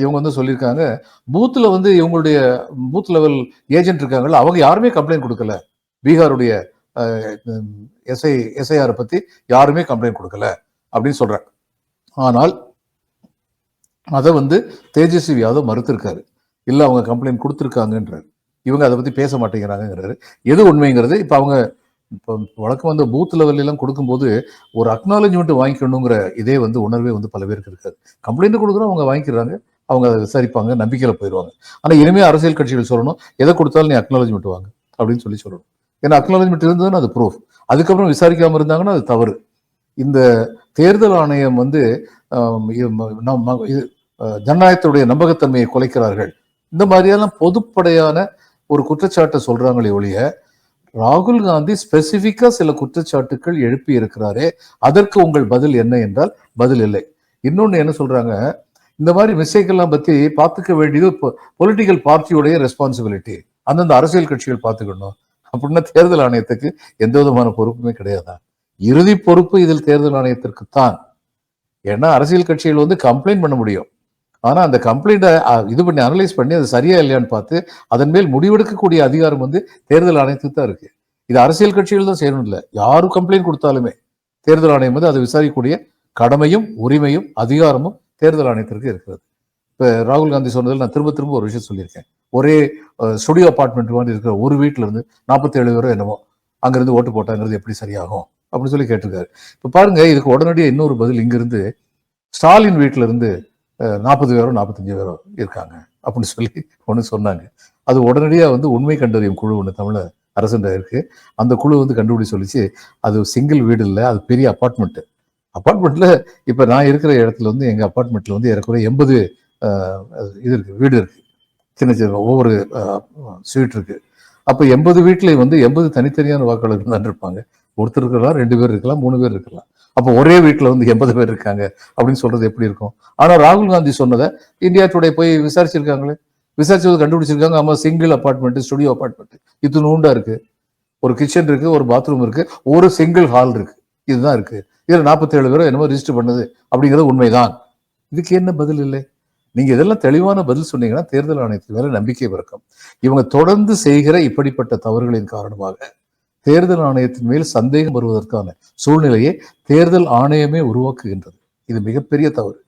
இவங்க வந்து சொல்லியிருக்காங்க. பூத்தில் வந்து இவங்களுடைய பூத் லெவல் ஏஜென்ட் இருக்காங்கல்ல அவங்க யாருமே கம்ப்ளைண்ட் கொடுக்கல. பீகாருடைய எஸ்ஐ எஸ்ஐஆரை பற்றி யாருமே கம்ப்ளைண்ட் கொடுக்கல அப்படின்னு சொல்கிறாங்க ஆனால் அதை வந்து தேஜஸ்வி யாதவ் மறுத்திருக்காரு. இல்லை அவங்க கம்ப்ளைண்ட் கொடுத்துருக்காங்கன்றாரு. இவங்க அதை பற்றி பேச மாட்டேங்கிறாங்கிறாரு எது உண்மைங்கிறது இப்போ அவங்க இப்போ வழக்கம் வந்து பூத் லெவல்லாம் கொடுக்கும்போது ஒரு அக்னாலஜ்மெண்ட் வாங்கிக்கணுங்கிற இதே வந்து உணர்வே வந்து பல பேருக்கு இருக்காது. கம்ப்ளைண்ட் கொடுக்குறோம் அவங்க வாங்கிக்கிறாங்க. அவங்க அதை விசாரிப்பாங்க நம்பிக்கையில் போயிடுவாங்க. ஆனால் இனிமேல் அரசியல் கட்சிகள் சொல்லணும் எதை கொடுத்தாலும் நீ அக்னாலஜ்மெண்ட் வாங்க அப்படின்னு சொல்லி சொல்லணும். ஏன்னா அக்னாலஜ்மெண்ட் இருந்ததுன்னா அது ப்ரூஃப் அதுக்கப்புறம் விசாரிக்காமல் இருந்தாங்கன்னா அது தவறு. இந்த தேர்தல் ஆணையம் வந்து இது ஜனநாயகத்துடைய நம்பகத்தன்மையை குலைக்கிறார்கள். இந்த மாதிரியெல்லாம் பொதுப்படையான ஒரு குற்றச்சாட்டை சொல்றாங்களே ஒழிய ராகுல் காந்தி ஸ்பெசிஃபிக்காக சில குற்றச்சாட்டுக்கள் எழுப்பி இருக்கிறாரே அதற்கு உங்கள் பதில் என்ன என்றால் பதில் இல்லை. இன்னொன்னு என்ன சொல்றாங்க இந்த மாதிரி மிஸ்டேக் எல்லாம் பத்தி பார்த்துக்க வேண்டியது பொலிட்டிக்கல் பார்ட்டியுடைய ரெஸ்பான்சிபிலிட்டி அந்தந்த அரசியல் கட்சிகள் பார்த்துக்கணும். அப்படின்னா தேர்தல் ஆணையத்துக்கு எந்த விதமான பொறுப்புமே கிடையாதா? இறுதி பொறுப்பு இதில் தேர்தல் ஆணையத்திற்கு தான் ஏன்னா அரசியல் கட்சிகள் வந்து கம்ப்ளைண்ட் பண்ண முடியும். ஆனா அந்த கம்ப்ளைண்ட்டை இது பண்ணி அனலைஸ் பண்ணி அது சரியா இல்லையான்னு பார்த்து அதன் மேல் முடிவெடுக்கக்கூடிய அதிகாரம் வந்து தேர்தல் ஆணையத்துக்கு தான் இருக்கு. இது அரசியல் கட்சிகள் தான் செய்யணும் இல்லை. யாரும் கம்ப்ளைண்ட் கொடுத்தாலுமே தேர்தல் ஆணையம் வந்து அதை விசாரிக்கக்கூடிய கடமையும் உரிமையும் அதிகாரமும் தேர்தல் ஆணையத்திற்கு இருக்கிறது. இப்போ ராகுல் காந்தி சொன்னதில் நான் திரும்ப திரும்ப ஒரு விஷயம் சொல்லியிருக்கேன். ஒரே ஸ்டுடியோ அப்பார்ட்மெண்ட் மாதிரி இருக்கிற ஒரு வீட்டுல இருந்து நாற்பத்தி ஏழு பேரோ என்னவோ அங்கிருந்து ஓட்டு போட்டாங்கிறது எப்படி சரியாகும் அப்படின்னு சொல்லி கேட்டிருக்காரு. இப்போ பாருங்க இதுக்கு உடனடியாக இன்னொரு பதில் இங்கிருந்து ஸ்டாலின் வீட்டில் இருந்து நாற்பது பேரோ நாற்பத்தஞ்சு பேரோ இருக்காங்க அப்படின்னு சொல்லி ஒன்று சொன்னாங்க. அது உடனடியாக வந்து உண்மை கண்டறியும் குழு ஒன்று தமிழ அரசுன்ற இருக்கு. அந்த குழு வந்து கண்டுபிடி சொல்லிச்சு அது சிங்கிள் வீடு இல்லை அது பெரிய அப்பார்ட்மெண்ட்டு அப்பார்ட்மெண்ட்டில் இப்போ நான் இருக்கிற இடத்துல வந்து எங்கள் அப்பார்ட்மெண்ட்டில் வந்து ஏறக்குறைய எண்பது இது இருக்குது வீடு இருக்குது சின்ன சின்ன ஒவ்வொரு ஸ்வீட் இருக்குது அப்போ எண்பது வீட்டில் வந்து எண்பது தனித்தனியான வாக்காளர்கள் தான் இருப்பாங்க. ஒருத்தர் இருக்கலாம் ரெண்டு பேர் இருக்கலாம் மூணு பேர் இருக்கலாம். அப்போ ஒரே வீட்டில் வந்து எண்பது பேர் இருக்காங்க அப்படின்னு சொல்றது எப்படி இருக்கும்? ஆனால் ராகுல் காந்தி சொன்னதை இந்தியா டுடே போய் விசாரிச்சிருக்காங்களே? விசாரிச்சது கண்டுபிடிச்சிருக்காங்க. ஆமாம் சிங்கிள் அபார்ட்மெண்ட் ஸ்டுடியோ அபார்ட்மெண்ட் இது நூண்டா இருக்கு. ஒரு கிச்சன் இருக்கு ஒரு பாத்ரூம் இருக்கு. ஒரு சிங்கிள் ஹால் இருக்கு. இதுதான் இருக்கு. இதில் நாற்பத்தி ஏழு பேரும் என்னமோ ரிஜிஸ்டர் பண்ணுது அப்படிங்கிறது உண்மைதான். இதுக்கு என்ன பதில் இல்லை? நீங்க இதெல்லாம் தெளிவான பதில் சொன்னீங்கன்னா தேர்தல் ஆணையத்தின் மேலே நம்பிக்கை பிறக்கும். இவங்க தொடர்ந்து செய்கிற இப்படிப்பட்ட தவறுகளின் காரணமாக தேர்தல் ஆணையத்தின் மேல் சந்தேகம் வருவதற்கான சூழ்நிலையை தேர்தல் ஆணையமே உருவாக்குகின்றது. இது மிகப்பெரிய தவறு.